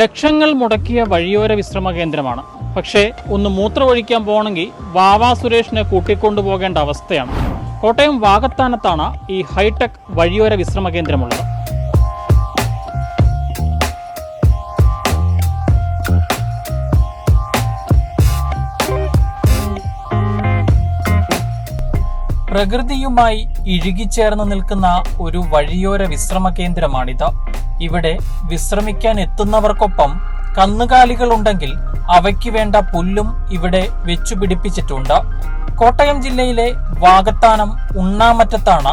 ലക്ഷങ്ങൾ മുടക്കിയ വഴിയോര വിശ്രമ കേന്ദ്രമാണ് പക്ഷേ ഒന്ന് മൂത്രമൊഴിക്കാൻ പോകണമെങ്കിൽ വാവാ സുരേഷിനെ കൂട്ടിക്കൊണ്ടുപോകേണ്ട അവസ്ഥയാണ്. കോട്ടയം വാകത്താനത്താണ് ഈ ഹൈടെക് വഴിയോര വിശ്രമ കേന്ദ്രമുള്ളത് പ്രകൃതിയുമായി ഇഴുകിച്ചേർന്ന് നിൽക്കുന്ന ഒരു വഴിയോര വിശ്രമ കേന്ദ്രമാണിത്. ഇവിടെ വിശ്രമിക്കാൻ എത്തുന്നവർക്കൊപ്പം കന്നുകാലികളുണ്ടെങ്കിൽ അവയ്ക്ക് വേണ്ട പുല്ലും ഇവിടെ വെച്ചു പിടിപ്പിച്ചിട്ടുണ്ട്. കോട്ടയം ജില്ലയിലെ വാഗത്താനം ഉണ്ണാമറ്റത്താണ്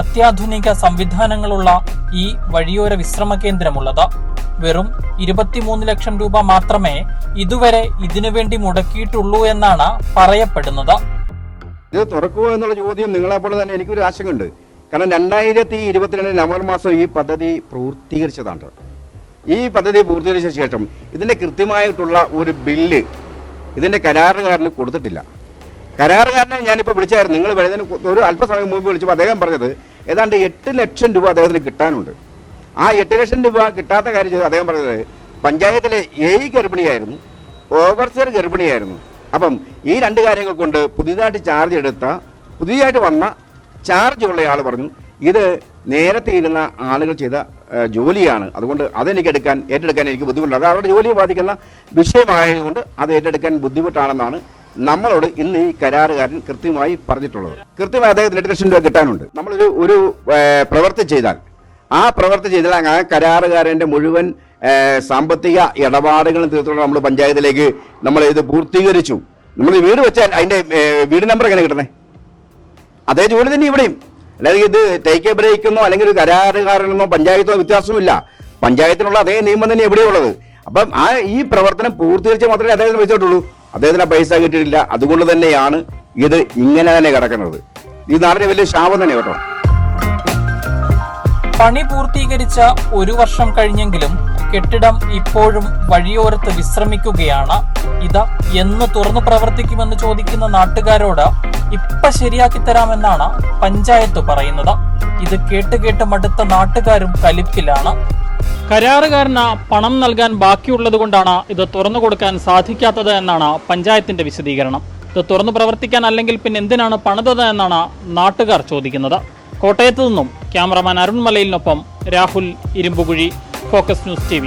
അത്യാധുനിക സംവിധാനങ്ങളുള്ള ഈ വഴിയോര വിശ്രമ കേന്ദ്രമുള്ളത്. വെറും ഇരുപത്തിമൂന്ന് ലക്ഷം രൂപ മാത്രമേ ഇതുവരെ ഇതിനുവേണ്ടി മുടക്കിയിട്ടുള്ളൂ എന്നാണ് പറയപ്പെടുന്നത്. ഇത് തുറക്കുക എന്നുള്ള ചോദ്യം നിങ്ങളെപ്പോലെ തന്നെ എനിക്കൊരു ആശങ്കയുണ്ട്. കാരണം രണ്ടായിരത്തി ഇരുപത്തിരണ്ട് നവംബർ മാസം ഈ പദ്ധതി പൂർത്തീകരിച്ചതാണ്. ഈ പദ്ധതി പൂർത്തീകരിച്ച ശേഷം ഇതിന്റെ കൃത്യമായിട്ടുള്ള ഒരു ബില്ല് ഇതിന്റെ കരാറുകാരന് കൊടുത്തിട്ടില്ല. കരാറുകാരനെ ഞാനിപ്പോൾ വിളിച്ചായിരുന്നു. നിങ്ങൾ വരുന്നതിന് ഒരു അല്പസമയം മുമ്പ് വിളിച്ചപ്പോൾ അദ്ദേഹം പറഞ്ഞത് ഏതാണ്ട് എട്ട് ലക്ഷം രൂപ അദ്ദേഹത്തിന് കിട്ടാനുണ്ട്. ആ എട്ട് ലക്ഷം രൂപ കിട്ടാത്ത കാര്യം അദ്ദേഹം പറഞ്ഞത് പഞ്ചായത്തിലെ എ ഗർഭിണിയായിരുന്നു ഓവർസിയർ ഗർഭിണിയായിരുന്നു. അപ്പം ഈ രണ്ട് കാര്യങ്ങൾ കൊണ്ട് പുതിയതായിട്ട് ചാർജ് എടുത്ത പുതിയതായിട്ട് വന്ന ചാർജ് ഉള്ള ആൾ പറഞ്ഞു ഇത് നേരത്തെ ഇരുന്ന ആളുകൾ ചെയ്ത ജോലിയാണ്. അതുകൊണ്ട് അതെനിക്ക് എടുക്കാൻ ഏറ്റെടുക്കാൻ എനിക്ക് ബുദ്ധിമുട്ടുണ്ട്. അത് അവരുടെ ജോലിയെ ബാധിക്കുന്ന വിഷയമായതുകൊണ്ട് അത് ഏറ്റെടുക്കാൻ ബുദ്ധിമുട്ടാണെന്നാണ് നമ്മളോട് ഇന്ന് ഈ കരാറുകാരൻ കൃത്യമായി പറഞ്ഞിട്ടുള്ളത്. കൃത്യമായി അദ്ദേഹത്തിന് എട്ട് ലക്ഷം രൂപ കിട്ടാനുണ്ട്. നമ്മളൊരു ഒരു പ്രവൃത്തി ചെയ്താൽ ആ പ്രവൃത്തി ചെയ്താൽ ആ കരാറുകാരന്റെ മുഴുവൻ സാമ്പത്തിക ഇടപാടുകളും തീർത്തുകൊണ്ട് നമ്മൾ പഞ്ചായത്തിലേക്ക് നമ്മൾ ഇത് പൂർത്തീകരിച്ചു. നമ്മൾ വീട് വെച്ചാൽ അതിന്റെ വീട് നമ്പർ എങ്ങനെ കിട്ടണേ? അതേ ജോലി തന്നെ ഇവിടെയും. അല്ലാതെ ഇത് ടേക്ക് എ ബ്രേക്കെന്നോ അല്ലെങ്കിൽ ഒരു കരാറുകാരനെന്നോ പഞ്ചായത്തോ വ്യത്യാസമില്ല പഞ്ചായത്തിനുള്ള അതേ നിയമം തന്നെ എവിടെയുള്ളത് അപ്പം ആ ഈ പ്രവർത്തനം പൂർത്തീകരിച്ച മാത്രമേ അദ്ദേഹത്തിന് വെച്ചിട്ടുള്ളൂ. അദ്ദേഹത്തിന് പൈസ കിട്ടിയിട്ടില്ല. അതുകൊണ്ട് തന്നെയാണ് ഇത് ഇങ്ങനെ തന്നെ കിടക്കുന്നത്. ഈ നാടിന് വലിയ ശാപം തന്നെ കേട്ടോ. പണി പൂർത്തീകരിച്ച ഒരു വർഷം കഴിഞ്ഞെങ്കിലും കെട്ടിടം ഇപ്പോഴും വഴിയോരത്ത് വിശ്രമിക്കുകയാണ്. ഇത് എന്ന് തുറന്നു പ്രവർത്തിക്കുമെന്ന് ചോദിക്കുന്ന നാട്ടുകാരോട് ഇപ്പൊ ശരിയാക്കി തരാമെന്നാണ് പഞ്ചായത്ത് പറയുന്നത്. ഇത് കേട്ട് കേട്ട് മടുത്ത നാട്ടുകാരും കലിപ്പിലാണ്. കരാറുകാരന് പണം നൽകാൻ ബാക്കിയുള്ളത് കൊണ്ടാണ് ഇത് തുറന്നു കൊടുക്കാൻ സാധിക്കാത്തത് എന്നാണ് പഞ്ചായത്തിന്റെ വിശദീകരണം. ഇത് തുറന്നു പ്രവർത്തിക്കാൻ അല്ലെങ്കിൽ പിന്നെ എന്തിനാണ് പണിതത് എന്നാണ് നാട്ടുകാർ ചോദിക്കുന്നത്. കോട്ടയത്ത് നിന്നും ക്യാമറമാൻ അരുൺ മലയിലിനൊപ്പം Rahul Irumbukuzhi focus news T